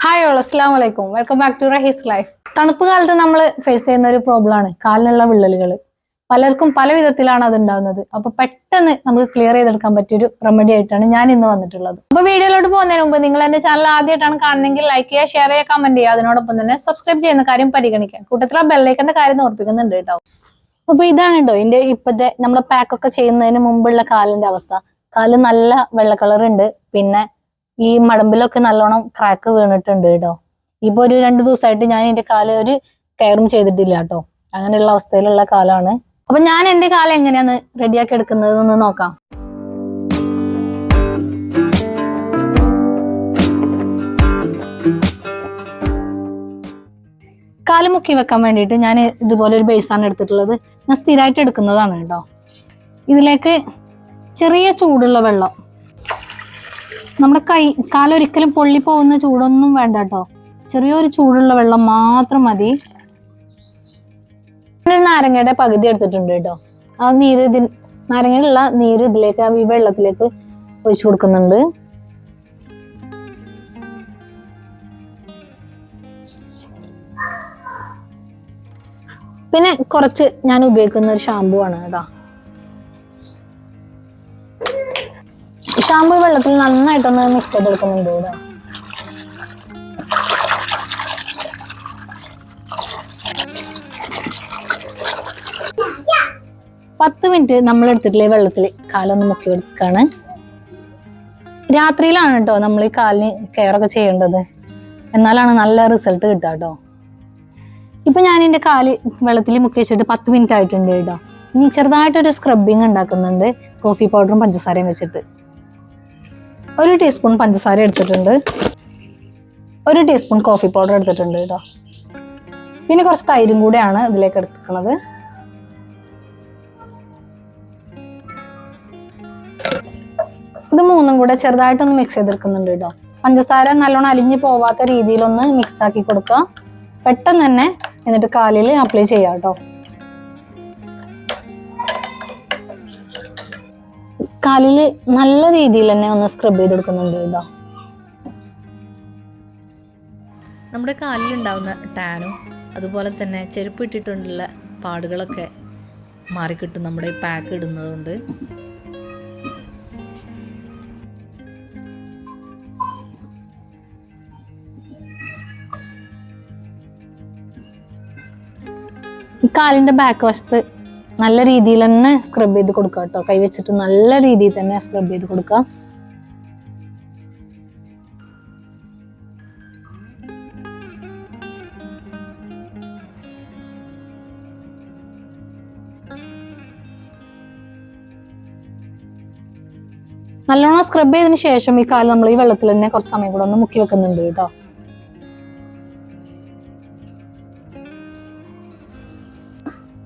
Hi all അസ്സാം വലൈക്കും welcome back to Rahees life തണുപ്പ് കാലത്ത് നമ്മൾ ഫേസ് ചെയ്യുന്ന ഒരു പ്രോബ്ലം ആണ് കാലിനുള്ള വിള്ളലുകൾ പലർക്കും പല വിധത്തിലാണ് അത് ഉണ്ടാകുന്നത് അപ്പൊ പെട്ടെന്ന് നമുക്ക് ക്ലിയർ ചെയ്തെടുക്കാൻ പറ്റിയൊരു റെമഡി ആയിട്ടാണ് ഞാൻ ഇന്ന് വന്നിട്ടുള്ളത്. അപ്പൊ വീഡിയോയിലോട്ട് പോകുന്നതിന് മുമ്പ് നിങ്ങൾ എന്റെ ചാനൽ ആദ്യമായിട്ടാണ് കാണുന്നെങ്കിൽ ലൈക്ക് ചെയ്യുക ഷെയർ ചെയ്യുക കമന്റ് ചെയ്യുക. അതിനോടൊപ്പം തന്നെ സബ്സ്ക്രൈബ് ചെയ്യുന്ന കാര്യം പരിഗണിക്കുക. കൂട്ടത്തിൽ ആ ബെല്ലൈക്കന്റെ കാര്യം ഓർപ്പിക്കുന്നുണ്ട് കേട്ടോ. അപ്പൊ ഇതാണ് കേട്ടോ ഇതിന്റെ ഇപ്പത്തെ നമ്മളെ പാക്കൊക്കെ ചെയ്യുന്നതിന് മുമ്പുള്ള കാലിന്റെ അവസ്ഥ. കാൽ നല്ല വെള്ള കളർ ഉണ്ട്. പിന്നെ ഈ മടമ്പിലൊക്കെ നല്ലോണം ക്രാക്ക് വീണിട്ടുണ്ട് കേട്ടോ. ഇപ്പൊ ഒരു രണ്ടു ദിവസമായിട്ട് ഞാൻ എന്റെ കാൽ ഒരു കെയറും ചെയ്തിട്ടില്ല കേട്ടോ. അങ്ങനെയുള്ള അവസ്ഥയിലുള്ള കാലാണ്. അപ്പൊ ഞാൻ എന്റെ കാലം എങ്ങനെയാന്ന് റെഡിയാക്കി എടുക്കുന്നത് എന്ന് നോക്കാം. കാൽ മുക്കി വെക്കാൻ വേണ്ടിയിട്ട് ഞാൻ ഇതുപോലെ ഒരു ബേസാണ് എടുത്തിട്ടുള്ളത്. ഞാൻ സ്ഥിരമായിട്ട് എടുക്കുന്നതാണ് കേട്ടോ. ഇതിലേക്ക് ചെറിയ ചൂടുള്ള വെള്ളം നമ്മുടെ കൈ കാലൊരിക്കലും പൊള്ളി പോകുന്ന ചൂടൊന്നും വേണ്ട കേട്ടോ. ചെറിയൊരു ചൂടുള്ള വെള്ളം മാത്രം മതി. നാരങ്ങയുടെ പകുതി എടുത്തിട്ടുണ്ട് കേട്ടോ. ആ നീര് ഇതിൽ നാരങ്ങയിലുള്ള നീര് ഇതിലേക്ക് ആ ഈ വെള്ളത്തിലേക്ക് ഒഴിച്ചു കൊടുക്കുന്നുണ്ട്. പിന്നെ കുറച്ച് ഞാൻ ഉപയോഗിക്കുന്ന ഒരു ഷാമ്പു ആണ് കേട്ടോ. ഷാമ്പു വെള്ളത്തിൽ നന്നായിട്ടൊന്ന് മിക്സ് ചെയ്തെടുക്കുന്നുണ്ട് ഇവിടെ. പത്ത് മിനിറ്റ് നമ്മൾ എടുത്തിട്ടില്ലേ വെള്ളത്തിൽ കാലൊന്ന് മുക്കി എടുക്കാണ് രാത്രിയിലാണ് കേട്ടോ നമ്മൾ ഈ കാലിന് കെയറൊക്കെ ചെയ്യേണ്ടത്. എന്നാലാണ് നല്ല റിസൾട്ട് കിട്ടുക കേട്ടോ. ഇപ്പൊ ഞാൻ എന്റെ കാൽ വെള്ളത്തിൽ മുക്കി വെച്ചിട്ട് പത്ത് മിനിറ്റ് ആയിട്ടുണ്ട് കേട്ടോ. ഇനി ചെറുതായിട്ടൊരു സ്ക്രബിങ് ഉണ്ടാക്കുന്നുണ്ട്. കോഫി പൗഡറും പഞ്ചസാരയും വെച്ചിട്ട്. ഒരു ടീസ്പൂൺ പഞ്ചസാര എടുത്തിട്ടുണ്ട്. ഒരു ടീസ്പൂൺ കോഫി പൗഡർ എടുത്തിട്ടുണ്ട് കേട്ടോ പിന്നെ കുറച്ച് തൈരും കൂടെയാണ് ഇതിലേക്ക് എടുക്കുന്നത് ഇത് മൂന്നും കൂടെ ചെറുതായിട്ടൊന്ന് മിക്സ് ചെയ്തെടുക്കുന്നുണ്ട് കേട്ടോ പഞ്ചസാര നല്ലോണം അലിഞ്ഞു പോവാത്ത രീതിയിലൊന്ന് മിക്സ് ആക്കി കൊടുക്കുക. പെട്ടെന്ന് തന്നെ എന്നിട്ട് കാലിൽ അപ്ലൈ ചെയ്യാം കേട്ടോ കാലിൽ നല്ല രീതിയിൽ തന്നെ ഒന്ന് സ്ക്രബ് ചെയ്ത് കൊടുക്കുന്നുണ്ട് ഇതാ നമ്മുടെ കാലിലുണ്ടാവുന്ന ടാനും അതുപോലെ തന്നെ ചെരുപ്പ് ഇട്ടിട്ടുള്ള പാടുകളൊക്കെ മാറിക്കിട്ടും നമ്മുടെ ഈ പാക്ക് ഇടുന്നതുകൊണ്ട്. ഈ കാലിന്റെ ബാക്ക് വശത്ത് നല്ല രീതിയിൽ തന്നെ സ്ക്രബ് ചെയ്ത് കൊടുക്കുക കേട്ടോ. കൈ വെച്ചിട്ട് നല്ല രീതിയിൽ തന്നെ സ്ക്രബ് ചെയ്ത് കൊടുക്കുക. നല്ലോണം സ്ക്രബ് ചെയ്തതിന് ശേഷം ഈ കാൽ നമ്മൾ ഈ വെള്ളത്തിൽ തന്നെ കുറച്ച് സമയം കൂടെ ഒന്ന് മുക്കി വെക്കുന്നുണ്ട് കേട്ടോ.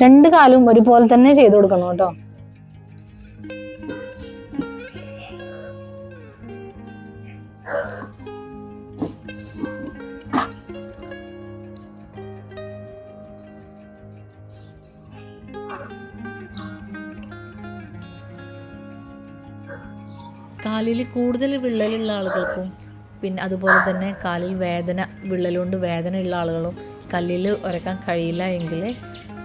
രണ്ട് കാലും ഒരുപോലെ തന്നെ ചെയ്തു കൊടുക്കണം കേട്ടോ. കാലിൽ കൂടുതൽ വിള്ളലുള്ള ആളുകൾക്കും പിന്നെ അതുപോലെ തന്നെ കാലിൽ വേദന വിള്ളലുകൊണ്ട് വേദന ഉള്ള ആളുകളും കല്ലിൽ ഉരക്കാൻ കഴിയില്ല എങ്കിൽ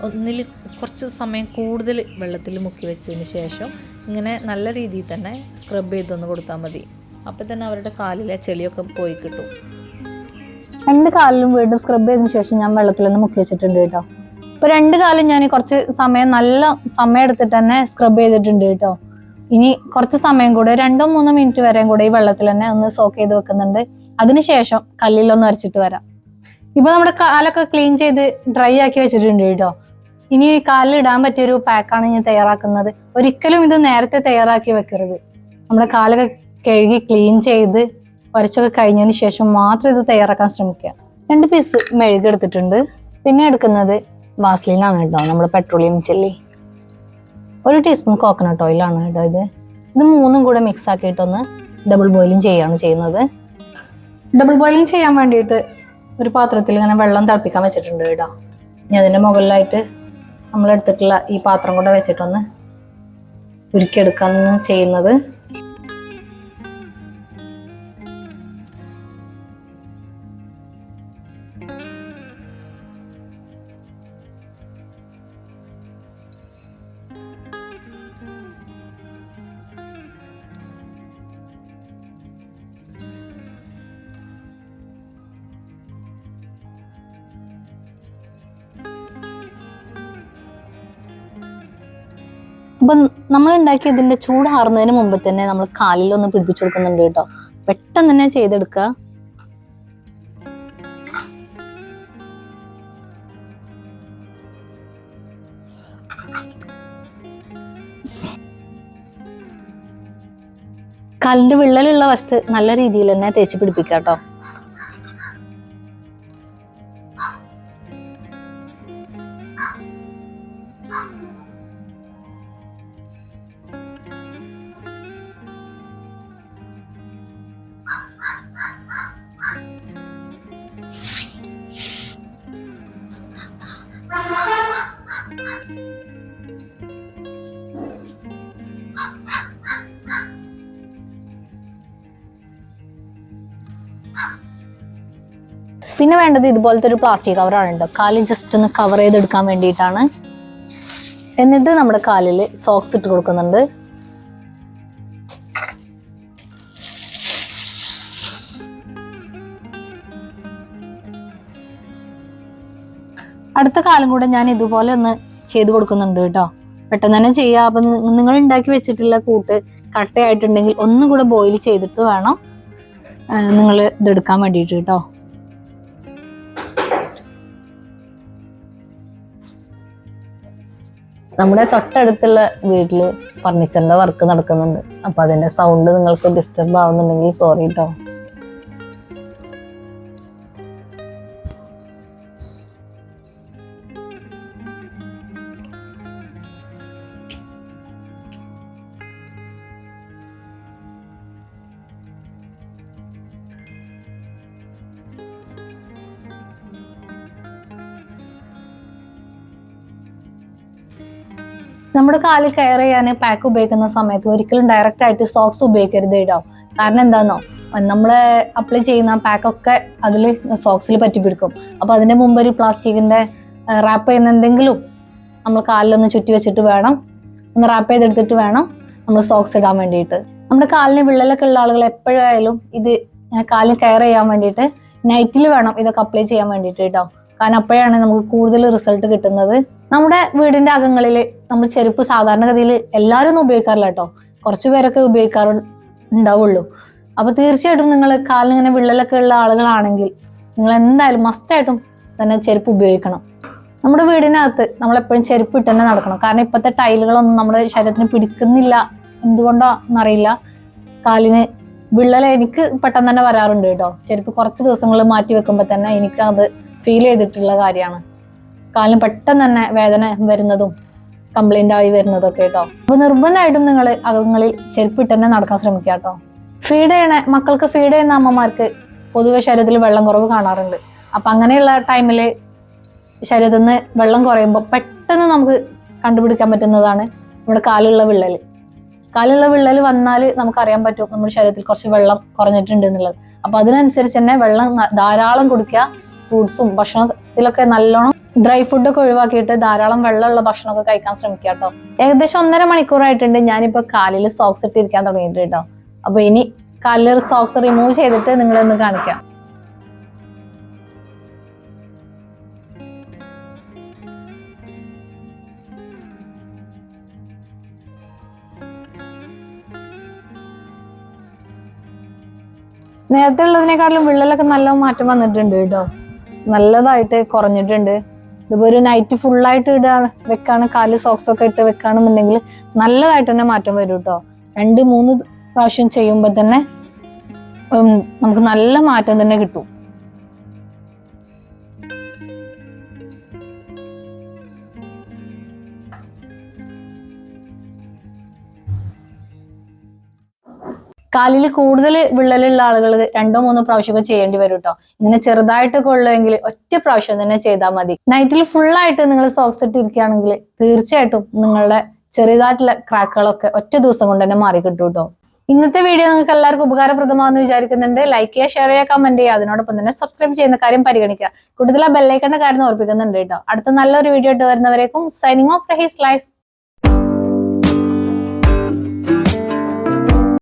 ഒന്നിൽ കുറച്ച് സമയം കൂടുതൽ വെള്ളത്തിൽ മുക്കി വെച്ചതിന് ശേഷം ഇങ്ങനെ നല്ല രീതിയിൽ തന്നെ സ്ക്രബ് ചെയ്തൊന്ന് കൊടുത്താൽ മതി. അപ്പം തന്നെ അവരുടെ കാലിലെ ചെളിയൊക്കെ പോയി കിട്ടും. രണ്ട് കാലിലും വീണ്ടും സ്ക്രബ് ചെയ്തതിനു ശേഷം ഞാൻ വെള്ളത്തിൽ തന്നെ മുക്കി വെച്ചിട്ടുണ്ട് കേട്ടോ. ഇപ്പൊ രണ്ട് കാലും ഞാൻ കുറച്ച് സമയം നല്ല സമയം എടുത്തിട്ട് തന്നെ സ്ക്രബ് ചെയ്തിട്ടുണ്ട് കേട്ടോ. ഇനി കുറച്ച് സമയം കൂടെ രണ്ടോ മൂന്നോ മിനിറ്റ് വരെയും കൂടെ ഈ വെള്ളത്തിൽ തന്നെ ഒന്ന് സോക്ക് ചെയ്ത് വെക്കുന്നുണ്ട്. അതിനുശേഷം കല്ലിലൊന്ന് അരച്ചിട്ട് വരാം. ഇപ്പൊ നമ്മുടെ കാലൊക്കെ ക്ലീൻ ചെയ്ത് ഡ്രൈ ആക്കി വെച്ചിട്ടുണ്ട് കേട്ടോ. ഇനി കാലിൽ ഇടാൻ പറ്റിയ ഒരു പാക്കാണ് ഞാൻ തയ്യാറാക്കുന്നത്. ഒരിക്കലും ഇത് നേരത്തെ തയ്യാറാക്കി വെക്കരുത്. നമ്മുടെ കാലൊക്കെ കഴുകി ക്ലീൻ ചെയ്ത് ഉരച്ചൊക്കെ കഴിഞ്ഞതിന് ശേഷം മാത്രം ഇത് തയ്യാറാക്കാൻ ശ്രമിക്കുക. രണ്ട് പീസ് മെഴുക് എടുത്തിട്ടുണ്ട്. പിന്നെ എടുക്കുന്നത് വാസ്ലിനാണ് കേട്ടോ. നമ്മുടെ പെട്രോളിയം ചെല്ലി ഒരു ടീസ്പൂൺ കോക്കനട്ട് ഓയിലാണ് കേട്ടോ ഇത്. ഇത് മൂന്നും കൂടെ മിക്സ് ആക്കിയിട്ടൊന്ന് ഡബിൾ ബോയിലിംഗ് ചെയ്യുകയാണ് ചെയ്യുന്നത്. ഡബിൾ ബോയിലിംഗ് ചെയ്യാൻ വേണ്ടിയിട്ട് ഒരു പാത്രത്തിൽ ഇങ്ങനെ വെള്ളം തിളപ്പിക്കാൻ വെച്ചിട്ടുണ്ട് കേട്ടോ. ഇനി അതിന്റെ മുകളിലായിട്ട് നമ്മൾ എടുത്തിട്ടുള്ള ഈ പാത്രം കൂടെ വെച്ചിട്ടൊന്ന് ഉരുക്കിയെടുക്കാന്ന് ചെയ്യുന്നത്. നമ്മൾ ഉണ്ടാക്കി ഇതിന്റെ ചൂടാറുന്നതിന് മുമ്പ് തന്നെ നമ്മൾ കാലിൽ ഒന്ന് പിടിപ്പിച്ചു കൊടുക്കുന്നുണ്ട് കേട്ടോ. പെട്ടെന്ന് തന്നെ ചെയ്തെടുക്കുക കാലിന്റെ വിള്ളലുള്ള വശത്ത് നല്ല രീതിയിൽ തന്നെ തേച്ച് പിടിപ്പിക്കാം കേട്ടോ പിന്നെ വേണ്ടത് ഇതുപോലത്തെ ഒരു പ്ലാസ്റ്റിക് കവറാണ് കേട്ടോ കാലിൽ ജസ്റ്റ് ഒന്ന് കവർ ചെയ്തെടുക്കാൻ വേണ്ടിയിട്ടാണ്. എന്നിട്ട് നമ്മുടെ കാലിൽ സോക്സ് ഇട്ട് കൊടുക്കുന്നുണ്ട്. അടുത്ത കാലം കൂടെ ഞാൻ ഇതുപോലെ ഒന്ന് ചെയ്തു കൊടുക്കുന്നുണ്ട് കേട്ടോ. പെട്ടെന്ന് തന്നെ ചെയ്യാം. അപ്പൊ നിങ്ങൾ ഉണ്ടാക്കി വെച്ചിട്ടുള്ള കൂട്ട് കട്ടയായിട്ടുണ്ടെങ്കിൽ ഒന്നും കൂടെ ബോയിൽ ചെയ്തിട്ട് വേണം നിങ്ങൾ ഇതെടുക്കാൻ വേണ്ടിട്ട് കേട്ടോ. നമ്മുടെ തൊട്ടടുത്തുള്ള വീട്ടിൽ ഫർണിച്ചറിന്റെ വർക്ക് നടക്കുന്നുണ്ട്. അപ്പൊ അതിന്റെ സൗണ്ട് നിങ്ങൾക്ക് ഡിസ്റ്റർബ് ആവുന്നുണ്ടെങ്കിൽ സോറി കേട്ടോ നമ്മുടെ കാലിൽ കെയർ ചെയ്യാൻ പാക്ക് ഉപയോഗിക്കുന്ന സമയത്ത് ഒരിക്കലും ഡയറക്റ്റ് ആയിട്ട് സോക്സ് ഉപയോഗിക്കരുത് കേട്ടോ കാരണം എന്താണെന്നോ നമ്മൾ അപ്ലൈ ചെയ്യുന്ന പാക്കൊക്കെ അതിൽ സോക്സിൽ പറ്റിപ്പിടിക്കും. അപ്പോൾ അതിന്റെ മുമ്പ് ഒരു പ്ലാസ്റ്റിക്കിന്റെ റാപ്പ് ചെയ്യുന്ന എന്തെങ്കിലും നമ്മൾ കാലിലൊന്ന് ചുറ്റി വെച്ചിട്ട് വേണം. ഒന്ന് റാപ്പ് ചെയ്തെടുത്തിട്ട് വേണം നമ്മൾ സോക്സ് ഇടാൻ വേണ്ടിയിട്ട്. നമ്മുടെ കാലിന് വിള്ളലൊക്കെ ഉള്ള ആളുകൾ എപ്പോഴായാലും ഇത് കാലിൽ കെയർ ചെയ്യാൻ വേണ്ടിയിട്ട് നൈറ്റിൽ വേണം ഇതൊക്കെ അപ്ലൈ ചെയ്യാൻ വേണ്ടിയിട്ട് കേട്ടോ കാരണം അപ്പോഴാണ് നമുക്ക് കൂടുതൽ റിസൾട്ട് കിട്ടുന്നത്. നമ്മുടെ വീടിന്റെ അകങ്ങളിൽ നമ്മൾ ചെരുപ്പ് സാധാരണഗതിയിൽ എല്ലാവരും ഒന്നും ഉപയോഗിക്കാറില്ല കേട്ടോ. കുറച്ച് പേരൊക്കെ ഉപയോഗിക്കാറ് ഉണ്ടാവുള്ളൂ. അപ്പൊ തീർച്ചയായിട്ടും നിങ്ങൾ കാലിനിങ്ങനെ വിള്ളലൊക്കെ ഉള്ള ആളുകളാണെങ്കിൽ നിങ്ങൾ എന്തായാലും മസ്റ്റായിട്ടും തന്നെ ചെരുപ്പ് ഉപയോഗിക്കണം. നമ്മുടെ വീടിനകത്ത് നമ്മൾ എപ്പോഴും ചെരുപ്പ് ഇട്ട് തന്നെ നടക്കണം. കാരണം ഇപ്പോഴത്തെ ടൈലുകളൊന്നും നമ്മുടെ ശരീരത്തിന് പിടിക്കുന്നില്ല എന്തുകൊണ്ടാണെന്നറിയില്ല കാലിന് വിള്ളൽ എനിക്ക് പെട്ടെന്ന് തന്നെ വരാറുണ്ട് കേട്ടോ. ചെരുപ്പ് കുറച്ച് ദിവസങ്ങൾ മാറ്റി വെക്കുമ്പോൾ തന്നെ എനിക്ക് അത് ഫീൽ ചെയ്തിട്ടുള്ള കാര്യമാണ്. കാലിന് പെട്ടെന്ന് തന്നെ വേദന വരുന്നതും കംപ്ലൈന്റ് ആയി വരുന്നതൊക്കെ കേട്ടോ. അപ്പൊ നിർബന്ധമായിട്ടും നിങ്ങൾ അകങ്ങളിൽ ചെരുപ്പിട്ട് തന്നെ നടക്കാൻ ശ്രമിക്കുക കേട്ടോ. ഫീഡ് ചെയ്യണ മക്കൾക്ക് ഫീഡ് ചെയ്യുന്ന അമ്മമാർക്ക് പൊതുവെ ശരീരത്തിൽ വെള്ളം കുറവ് കാണാറുണ്ട്. അപ്പൊ അങ്ങനെയുള്ള ടൈമിൽ ശരീരത്തിൽ നിന്ന് വെള്ളം കുറയുമ്പോൾ പെട്ടെന്ന് നമുക്ക് കണ്ടുപിടിക്കാൻ പറ്റുന്നതാണ് നമ്മുടെ കാലുള്ള വിള്ളൽ കാലുള്ള വിള്ളൽ വന്നാൽ നമുക്കറിയാൻ പറ്റും നമ്മുടെ ശരീരത്തിൽ കുറച്ച് വെള്ളം കുറഞ്ഞിട്ടുണ്ട് എന്നുള്ളത്. അപ്പൊ അതിനനുസരിച്ച് തന്നെ വെള്ളം ധാരാളം കുടിക്കുക ഫ്രൂട്ട്സും ഭക്ഷണത്തിലൊക്കെ നല്ലോണം ഡ്രൈ ഫുഡൊക്കെ ഒഴിവാക്കിയിട്ട് ധാരാളം വെള്ളമുള്ള ഭക്ഷണമൊക്കെ കഴിക്കാൻ ശ്രമിക്കുക കേട്ടോ ഏകദേശം ഒന്നര മണിക്കൂറായിട്ടുണ്ട് ഞാനിപ്പോ കാലിൽ സോക്സ് ഇട്ടിരിക്കാൻ തുടങ്ങിയിട്ട് കേട്ടോ. അപ്പൊ ഇനി കാലിൽ സോക്സ് റിമൂവ് ചെയ്തിട്ട് നിങ്ങളൊന്ന് കാണിക്കാം. നേരത്തെ ഉള്ളതിനേക്കാളും വിള്ളലൊക്കെ നല്ല മാറ്റം വന്നിട്ടുണ്ട് കേട്ടോ. നല്ലതായിട്ട് കുറഞ്ഞിട്ടുണ്ട്. ഇതിപ്പോ ഒരു നൈറ്റ് ഫുള്ളായിട്ട് ഇടാ വെക്കാണ് കാൽ സോക്സ് ഒക്കെ ഇട്ട് വെക്കാണെന്നുണ്ടെങ്കിൽ നല്ലതായിട്ട് തന്നെ മാറ്റം വരും കേട്ടോ രണ്ട് മൂന്ന് പ്രാവശ്യം ചെയ്യുമ്പോൾ തന്നെ നമുക്ക് നല്ല മാറ്റം തന്നെ കിട്ടും. കാലിൽ കൂടുതൽ വിള്ളലുള്ള ആളുകൾ രണ്ടോ മൂന്നോ പ്രാവശ്യമൊക്കെ ചെയ്യേണ്ടി വരും കേട്ടോ ഇങ്ങനെ ചെറുതായിട്ടൊക്കെ ഉള്ളെങ്കിൽ ഒറ്റ പ്രാവശ്യം തന്നെ ചെയ്താൽ മതി. നൈറ്റിൽ ഫുൾ ആയിട്ട് നിങ്ങൾ സോക്സ് ഇട്ട് ഇരിക്കുകയാണെങ്കിൽ തീർച്ചയായിട്ടും നിങ്ങളുടെ ചെറുതായിട്ടുള്ള ക്രാക്കുകളൊക്കെ ഒറ്റ ദിവസം കൊണ്ട് തന്നെ മാറി കിട്ടും കേട്ടോ ഇന്നത്തെ വീഡിയോ നിങ്ങൾക്ക് എല്ലാവർക്കും ഉപകാരപ്രദമാണെന്ന് വിചാരിക്കുന്നുണ്ട്. ലൈക്ക് ചെയ്യുക ഷെയർ ചെയ്യുക കമന്റ് ചെയ്യുക. അതിനോടൊപ്പം തന്നെ സബ്സ്ക്രൈബ് ചെയ്യുന്ന കാര്യം പരിഗണിക്കുക. കൂടുതൽ ആ ബെല്ലൈക്കന്റെ കാര്യം ഓർപ്പിക്കുന്നുണ്ട് കേട്ടോ അടുത്ത നല്ലൊരു വീഡിയോ ഇട്ട് വരുന്നവരേക്കും സൈനിങ് ഓഫ് റഹീസ് ലൈഫ്